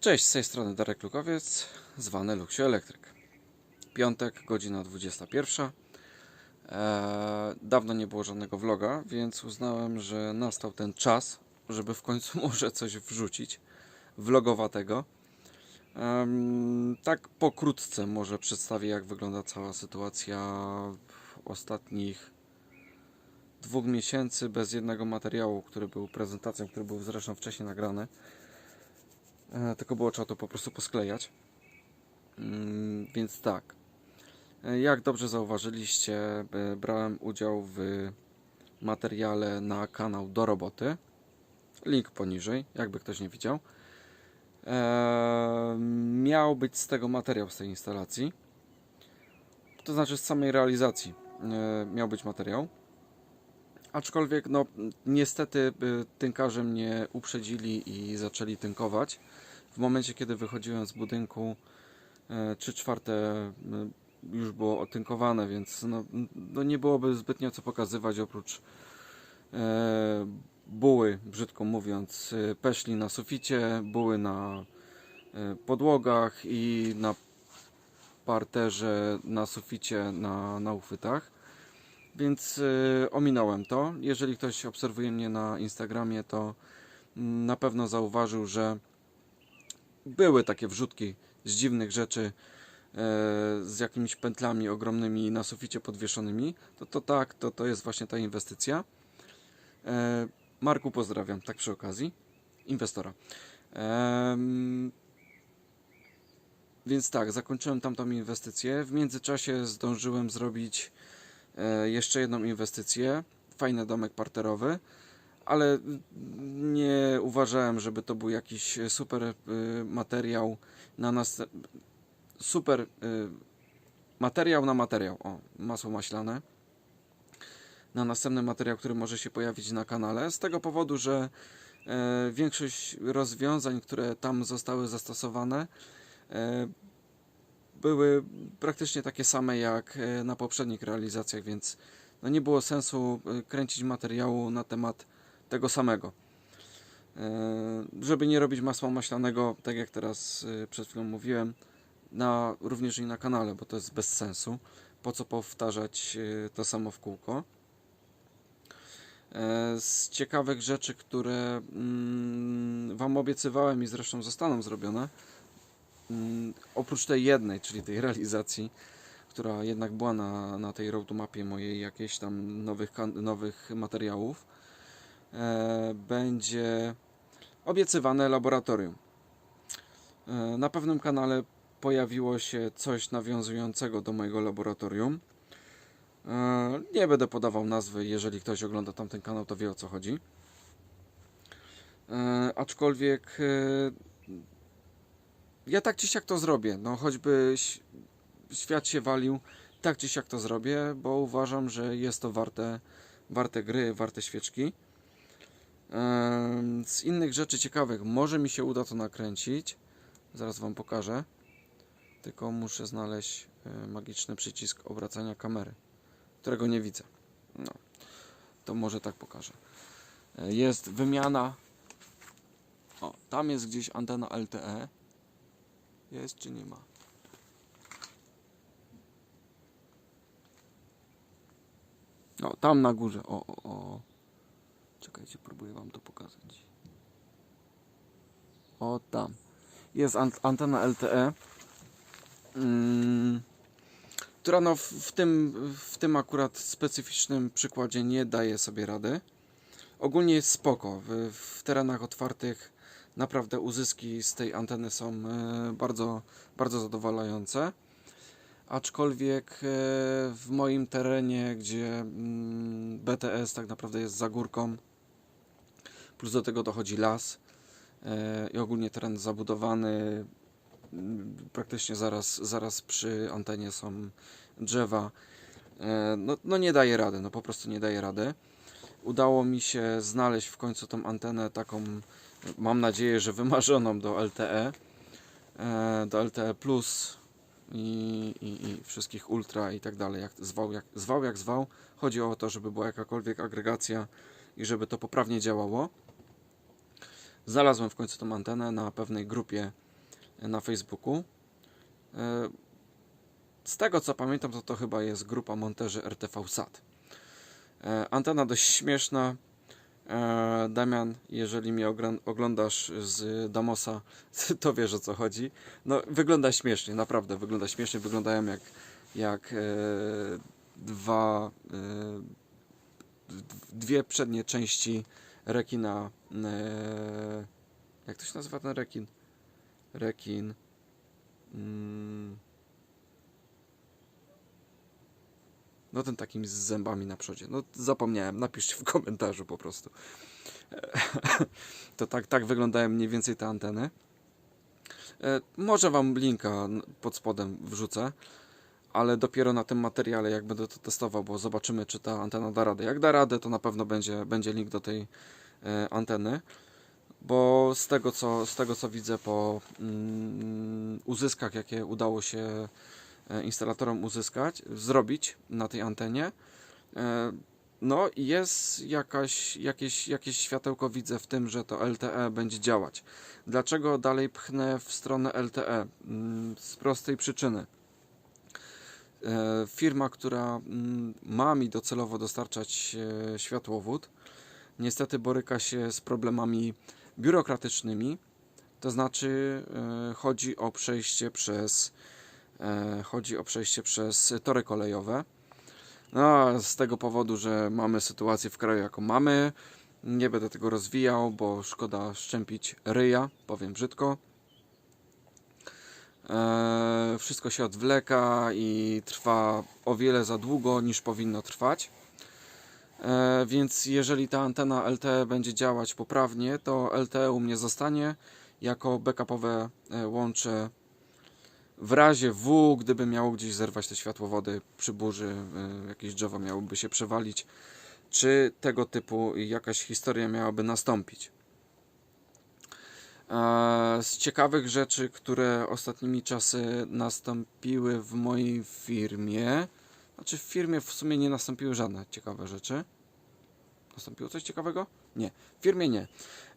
Cześć, z tej strony Darek Lukowiec, zwany Luxio Elektryk. Piątek, godzina 21. Eee, dawno nie było żadnego vloga, więc uznałem, że nastał ten czas, żeby w końcu może coś wrzucić vlogowatego. Em, tak pokrótce może przedstawię, jak wygląda cała sytuacja ostatnich dwóch miesięcy bez jednego materiału, który był prezentacją, który był zresztą wcześniej nagrany. E, tylko było trzeba to po prostu posklejać. Mm, Więc tak. E, Jak dobrze zauważyliście, e, brałem udział w materiale na kanał do roboty. Link poniżej, jakby ktoś nie widział. E, Miał być z tego materiał z tej instalacji. To znaczy z samej realizacji e, miał być materiał. Aczkolwiek, no, niestety y, tynkarze mnie uprzedzili i zaczęli tynkować. W momencie, kiedy wychodziłem z budynku, e, trzy czwarte e, już było otynkowane, więc no, no nie byłoby zbytnio co pokazywać oprócz e, buły, brzydko mówiąc, e, peszli na suficie, buły na e, podłogach i na parterze, na suficie, na, na uchwytach. Więc y, ominąłem to. Jeżeli ktoś obserwuje mnie na Instagramie, to mm, na pewno zauważył, że były takie wrzutki z dziwnych rzeczy e, z jakimiś pętlami ogromnymi na suficie podwieszonymi. To, to tak, to, to jest właśnie ta inwestycja. E, Marku pozdrawiam, tak przy okazji. Inwestora. Więc tak, zakończyłem tamtą inwestycję. W międzyczasie zdążyłem zrobić jeszcze jedną inwestycję. Fajny domek parterowy, ale nie uważałem, żeby to był jakiś super y, materiał na nas. Super y, materiał na materiał. O, masło maślane. Na następny materiał, który może się pojawić na kanale. Z tego powodu, że e, większość rozwiązań, które tam zostały zastosowane, e, były praktycznie takie same jak e, na poprzednich realizacjach, więc no nie było sensu e, kręcić materiału na temat tego samego. E, Żeby nie robić masła maślanego, tak jak teraz przed chwilą mówiłem, na, również i na kanale, bo to jest bez sensu. Po co powtarzać to samo w kółko? Z ciekawych rzeczy, które mm, Wam obiecywałem i zresztą zostaną zrobione, oprócz tej jednej, czyli tej realizacji, która jednak była na, na tej roadmapie mojej jakiejś tam nowych, nowych materiałów, e, będzie obiecywane laboratorium. E, na pewnym kanale pojawiło się coś nawiązującego do mojego laboratorium. E, nie będę podawał nazwy, jeżeli ktoś ogląda tamten kanał, to wie o co chodzi. E, aczkolwiek e, ja tak czy siak to zrobię. No choćby świat się walił, tak czy siak to zrobię, bo uważam, że jest to warte, warte gry, warte świeczki. Z innych rzeczy ciekawych, może mi się uda to nakręcić. Zaraz Wam pokażę. Tylko muszę znaleźć e, magiczny przycisk obracania kamery, którego nie widzę. No, to może tak pokażę. E, Jest wymiana. O, tam jest gdzieś antena LTE. Jest czy nie ma? O, tam na górze. O, o, o. Czekajcie, próbuję wam to pokazać. O, tam. Jest ant- antena LTE. Mm, która no w, w, tym, w tym akurat specyficznym przykładzie nie daje sobie rady. Ogólnie jest spoko. W, w terenach otwartych naprawdę uzyski z tej anteny są e, bardzo, bardzo zadowalające. Aczkolwiek e, w moim terenie, gdzie mm, BTS tak naprawdę jest za górką, plus do tego dochodzi las e, i ogólnie teren zabudowany, mm, praktycznie zaraz, zaraz przy antenie są drzewa. No, no nie daje rady, no po prostu nie daje rady. Udało mi się znaleźć w końcu tą antenę taką mam nadzieję, że wymarzoną do LTE, e, do LTE Plus i, i, i wszystkich Ultra i tak dalej, jak zwał, jak zwał, jak zwał. Chodzi o to, żeby była jakakolwiek agregacja i żeby to poprawnie działało. Znalazłem w końcu tą antenę na pewnej grupie na Facebooku. E, Z tego co pamiętam, to to chyba jest grupa monterzy RTV SAT. E, Antena dość śmieszna. E, Damian, jeżeli mnie oglądasz z Damosa, to wiesz o co chodzi. No, wygląda śmiesznie, naprawdę wygląda śmiesznie. Wyglądają jak, jak e, dwa, e, dwie przednie części rekina. Jak to się nazywa ten rekin? Rekin. Mm, no ten takim z zębami na przodzie. No zapomniałem, napiszcie w komentarzu po prostu. To tak, tak wyglądają mniej więcej te anteny. E, Może wam linka pod spodem wrzucę, ale dopiero na tym materiale, jak będę to testował, bo zobaczymy, czy ta antena da radę. Jak da radę, to na pewno będzie, będzie link do tej e, anteny, bo z tego co, z tego, co widzę po mm, uzyskach, jakie udało się e, instalatorom uzyskać, zrobić na tej antenie, e, no i jest jakaś, jakieś, jakieś światełko widzę w tym, że to LTE będzie działać. Dlaczego dalej pchnę w stronę LTE? Mm, Z prostej przyczyny. E, Firma, która mm, ma mi docelowo dostarczać e, światłowód, niestety boryka się z problemami biurokratycznymi. To znaczy e, chodzi o przejście przez e, chodzi o przejście przez tory kolejowe. No, z tego powodu, że mamy sytuację w kraju, jaką mamy, nie będę tego rozwijał, bo szkoda szczępić ryja, powiem brzydko. E, wszystko się odwleka i trwa o wiele za długo niż powinno trwać. E, więc jeżeli ta antena LTE będzie działać poprawnie, to LTE u mnie zostanie jako backupowe e, łącze w razie W, gdyby miało gdzieś zerwać te światłowody przy burzy, y, jakieś drzewo miałoby się przewalić, czy tego typu jakaś historia miałaby nastąpić. E, Z ciekawych rzeczy, które ostatnimi czasy nastąpiły w mojej firmie, znaczy w firmie w sumie nie nastąpiły żadne ciekawe rzeczy. Nastąpiło coś ciekawego? Nie, w firmie nie.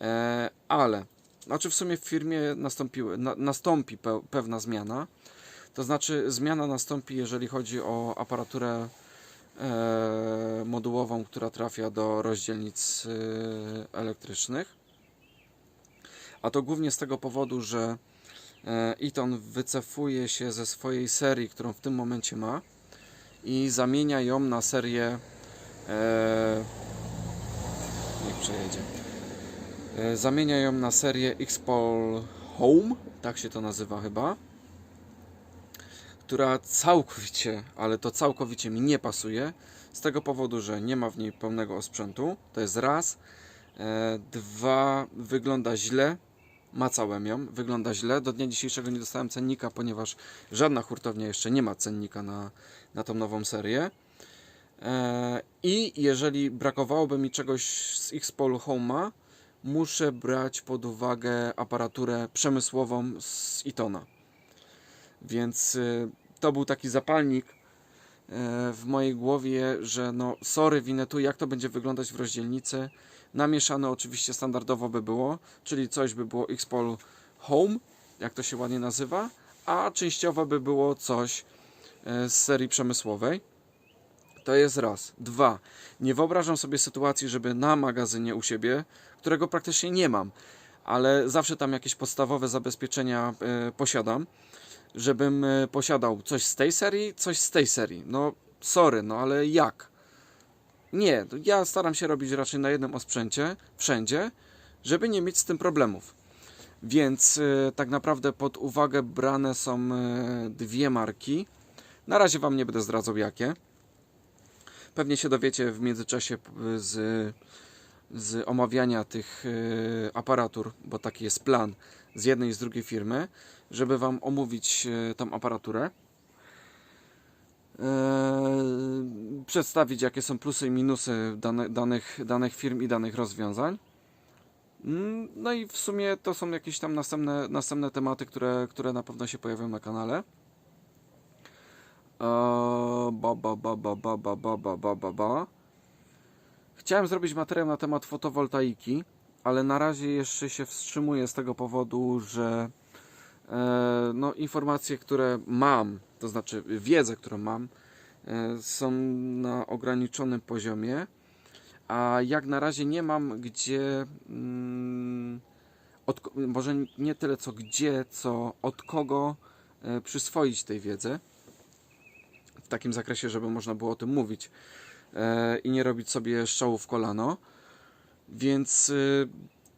E, ale znaczy w sumie w firmie nastąpiły, na, nastąpi pe, pewna zmiana. To znaczy zmiana nastąpi, jeżeli chodzi o aparaturę e, modułową, która trafia do rozdzielnic e, elektrycznych. A to głównie z tego powodu, że e, Eaton wycofuje się ze swojej serii, którą w tym momencie ma i zamienia ją na serię e, niech przejedzie Zamienia ją na serię X-Pol Home, tak się to nazywa chyba, która całkowicie, ale to całkowicie mi nie pasuje, z tego powodu, że nie ma w niej pełnego osprzętu, to jest raz, E, dwa, wygląda źle, macałem ją, wygląda źle, do dnia dzisiejszego nie dostałem cennika, ponieważ żadna hurtownia jeszcze nie ma cennika na, na tą nową serię. E, I jeżeli brakowałoby mi czegoś z X-Pol Home'a, muszę brać pod uwagę aparaturę przemysłową z Itona. Więc y, to był taki zapalnik y, w mojej głowie, że no sorry Winetu, jak to będzie wyglądać w rozdzielnicy. Namieszane oczywiście standardowo by było, czyli coś by było Xpol Home, jak to się ładnie nazywa, a częściowo by było coś y, z serii przemysłowej. To jest raz. Dwa. Nie wyobrażam sobie sytuacji, żeby na magazynie u siebie, którego praktycznie nie mam, ale zawsze tam jakieś podstawowe zabezpieczenia e, posiadam, żebym e, posiadał coś z tej serii, coś z tej serii. No, sorry, no ale jak? Nie, ja staram się robić raczej na jednym osprzęcie, wszędzie, żeby nie mieć z tym problemów. Więc e, tak naprawdę pod uwagę brane są dwie marki. Na razie Wam nie będę zdradzał jakie. Pewnie się dowiecie w międzyczasie z, z omawiania tych e, aparatur, bo taki jest plan z jednej i z drugiej firmy, żeby Wam omówić e, tą aparaturę. E, przedstawić jakie są plusy i minusy danych, danych firm i danych rozwiązań. Mm, No i w sumie to są jakieś tam następne, następne tematy, które, które na pewno się pojawią na kanale. Eee, Ba, ba, ba, ba, ba, ba, ba, ba, ba, ba. Chciałem zrobić materiał na temat fotowoltaiki, ale na razie jeszcze się wstrzymuję z tego powodu, że E, no, informacje, które mam, to znaczy wiedzę, którą mam, e, są na ograniczonym poziomie, a jak na razie nie mam gdzie, mm, od, może nie tyle co gdzie, co od kogo e, przyswoić tej wiedzy w takim zakresie, żeby można było o tym mówić e, i nie robić sobie strzału w kolano. Więc y,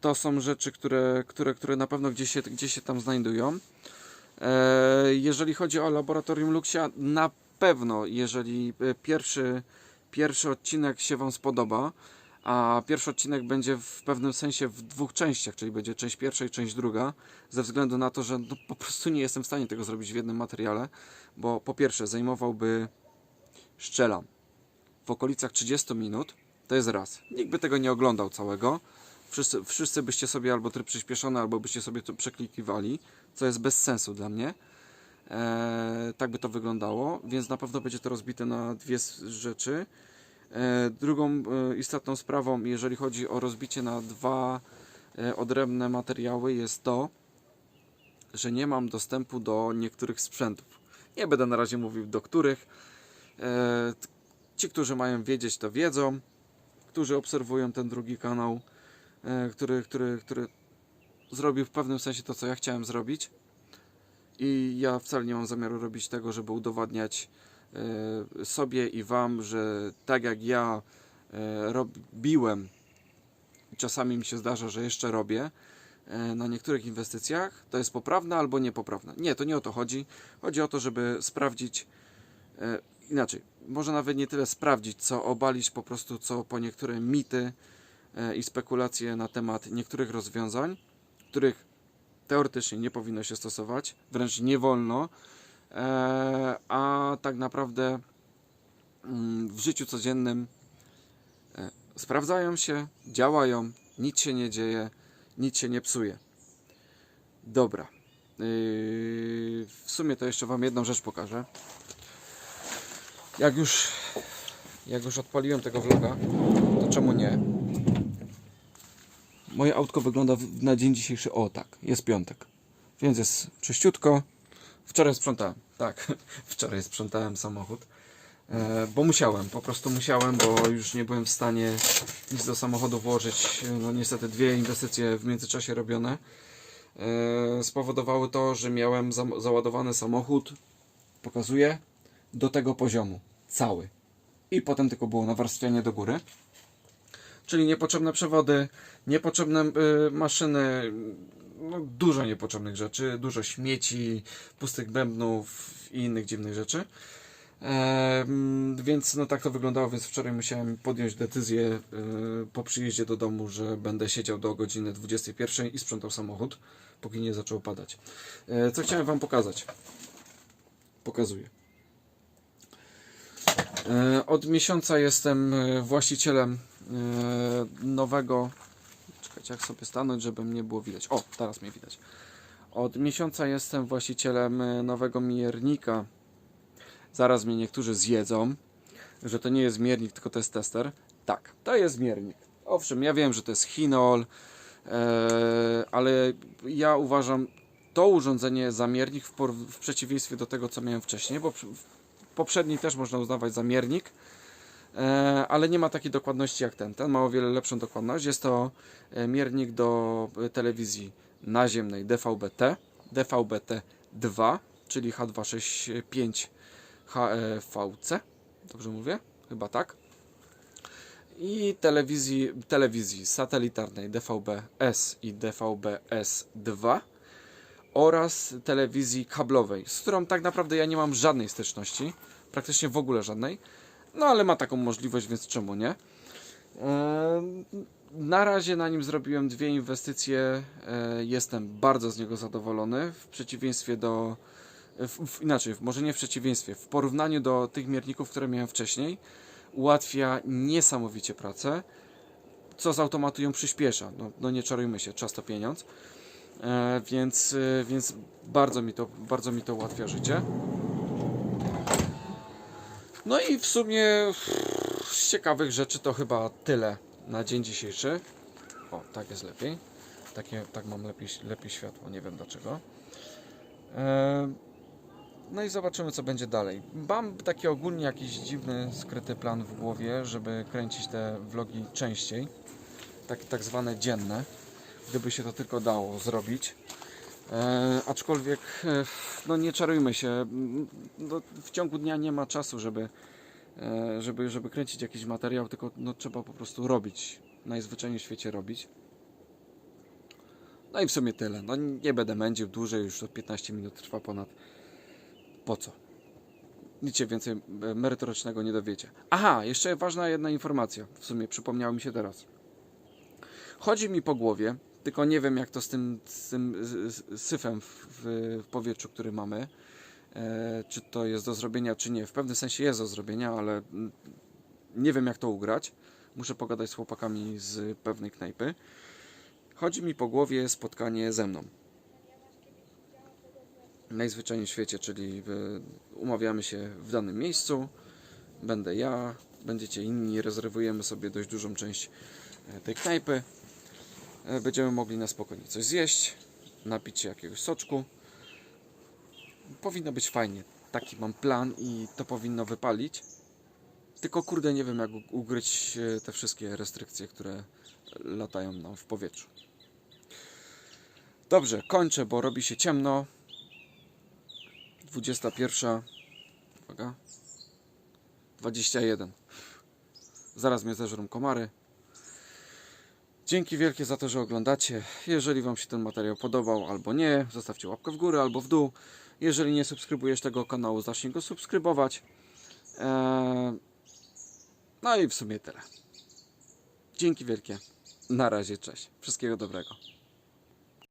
to są rzeczy, które, które, które na pewno gdzieś się, gdzieś się tam znajdują. E, Jeżeli chodzi o laboratorium Luxia, na pewno, jeżeli e, pierwszy, pierwszy odcinek się Wam spodoba, a pierwszy odcinek będzie w pewnym sensie w dwóch częściach, czyli będzie część pierwsza i część druga, ze względu na to, że no, po prostu nie jestem w stanie tego zrobić w jednym materiale, bo po pierwsze zajmowałby, szczelam, w okolicach 30 minut, to jest raz. Nikt by tego nie oglądał całego. Wszyscy, wszyscy byście sobie albo tryb przyspieszony, albo byście sobie to przeklikiwali, co jest bez sensu dla mnie. Eee, tak by to wyglądało, więc na pewno będzie to rozbite na dwie rzeczy. Eee, drugą e, istotną sprawą, jeżeli chodzi o rozbicie na dwa e, odrębne materiały, jest to, że nie mam dostępu do niektórych sprzętów. Nie będę na razie mówił do których. Ci, którzy mają wiedzieć, to wiedzą. Którzy obserwują ten drugi kanał, e, który, który, który zrobił w pewnym sensie to, co ja chciałem zrobić. I ja wcale nie mam zamiaru robić tego, żeby udowadniać e, sobie i Wam, że tak jak ja e, robiłem, czasami mi się zdarza, że jeszcze robię, e, na niektórych inwestycjach, to jest poprawne albo niepoprawne. Nie, to nie o to chodzi. Chodzi o to, żeby sprawdzić e, inaczej. Może nawet nie tyle sprawdzić, co obalić po prostu, co po niektóre mity e, i spekulacje na temat niektórych rozwiązań, których teoretycznie nie powinno się stosować, wręcz nie wolno, e, a tak naprawdę mm, w życiu codziennym e, sprawdzają się, działają, nic się nie dzieje, nic się nie psuje. Dobra. Yy, w sumie to jeszcze Wam jedną rzecz pokażę. Jak już, jak już odpaliłem tego vloga, to czemu nie? Moje autko wygląda na dzień dzisiejszy o tak, jest piątek, więc jest czyściutko. Wczoraj sprzątałem, tak, wczoraj sprzątałem samochód, e, bo musiałem, po prostu musiałem, bo już nie byłem w stanie nic do samochodu włożyć. No niestety dwie inwestycje w międzyczasie robione e, spowodowały to, że miałem załadowany samochód, pokazuję, do tego poziomu, cały. I potem tylko było nawarstwianie do góry. Czyli niepotrzebne przewody, niepotrzebne y, maszyny, no, dużo niepotrzebnych rzeczy, dużo śmieci, pustych bębnów i innych dziwnych rzeczy. Em, więc no tak to wyglądało, więc wczoraj musiałem podjąć decyzję y, po przyjeździe do domu, że będę siedział do godziny 21 i sprzątał samochód, póki nie zaczęło padać. E, co chciałem Wam pokazać? Pokazuję. E, Od miesiąca jestem e, właścicielem e, nowego. Czekajcie, jak sobie stanąć, żeby mnie było widać. O, teraz mnie widać. Od miesiąca jestem właścicielem e, nowego miernika. Zaraz mnie niektórzy zjedzą, że to nie jest miernik, tylko to jest tester. Tak, to jest miernik. Owszem, ja wiem, że to jest Hinol, e, ale ja uważam to urządzenie za miernik w, przeciwieństwie do tego, co miałem wcześniej, bo poprzedni też można uznawać za miernik, ale nie ma takiej dokładności jak ten. Ten ma o wiele lepszą dokładność. Jest to e, miernik do e, telewizji naziemnej DVB-T, DVB-T2, czyli H265 HVC. Dobrze mówię? Chyba tak. I telewizji, telewizji satelitarnej DVB-S i DVB-S2 oraz telewizji kablowej, z którą tak naprawdę ja nie mam żadnej styczności, praktycznie w ogóle żadnej, no ale ma taką możliwość, więc czemu nie? Na razie na nim zrobiłem dwie inwestycje, eee, jestem bardzo z niego zadowolony, w przeciwieństwie do, w, w, inaczej, może nie w przeciwieństwie, w porównaniu do tych mierników, które miałem wcześniej, ułatwia niesamowicie pracę, co z automatu ją przyspiesza, no, no nie czarujmy się, czas to pieniądz. E, więc, e, więc bardzo mi to, bardzo mi to ułatwia życie. No i w sumie z ciekawych rzeczy to chyba tyle na dzień dzisiejszy. O, tak jest lepiej. Takie, tak mam lepiej, lepiej światło, nie wiem dlaczego. E, No i zobaczymy, co będzie dalej. Mam taki ogólnie jakiś dziwny, skryty plan w głowie, żeby kręcić te vlogi częściej. Tak, tak zwane dzienne, gdyby się to tylko dało zrobić. E, aczkolwiek, e, no nie czarujmy się, no, w ciągu dnia nie ma czasu, żeby, e, żeby, żeby kręcić jakiś materiał, tylko no, trzeba po prostu robić. Najzwyczajniej w świecie robić. No i w sumie tyle. No nie będę mędził dłużej, już to 15 minut trwa ponad. Po co? Nic się więcej e, merytorycznego nie dowiecie. Aha, jeszcze ważna jedna informacja. W sumie przypomniało mi się teraz. Chodzi mi po głowie, tylko nie wiem jak to z tym, z tym syfem w, w, powietrzu, który mamy. E, czy to jest do zrobienia, czy nie. W pewnym sensie jest do zrobienia, ale mm, nie wiem jak to ugrać. Muszę pogadać z chłopakami z pewnej knajpy. Chodzi mi po głowie spotkanie ze mną. Najzwyczajniej w świecie, czyli umawiamy się w danym miejscu. Będę ja, będziecie inni, rezerwujemy sobie dość dużą część e, tej knajpy. E, Będziemy mogli na spokojnie coś zjeść, napić się jakiegoś soczku. Powinno być fajnie. Taki mam plan i to powinno wypalić. Tylko kurde nie wiem jak u- ugryźć e, te wszystkie restrykcje, które latają nam w powietrzu. Dobrze, kończę, bo robi się ciemno. 21. Uwaga. 21. Zaraz mnie zeżrą komary. Dzięki wielkie za to, że oglądacie. Jeżeli Wam się ten materiał podobał albo nie, zostawcie łapkę w górę albo w dół. Jeżeli nie subskrybujesz tego kanału, zacznij go subskrybować. Eee, No i w sumie tyle. Dzięki wielkie. Na razie, cześć. Wszystkiego dobrego.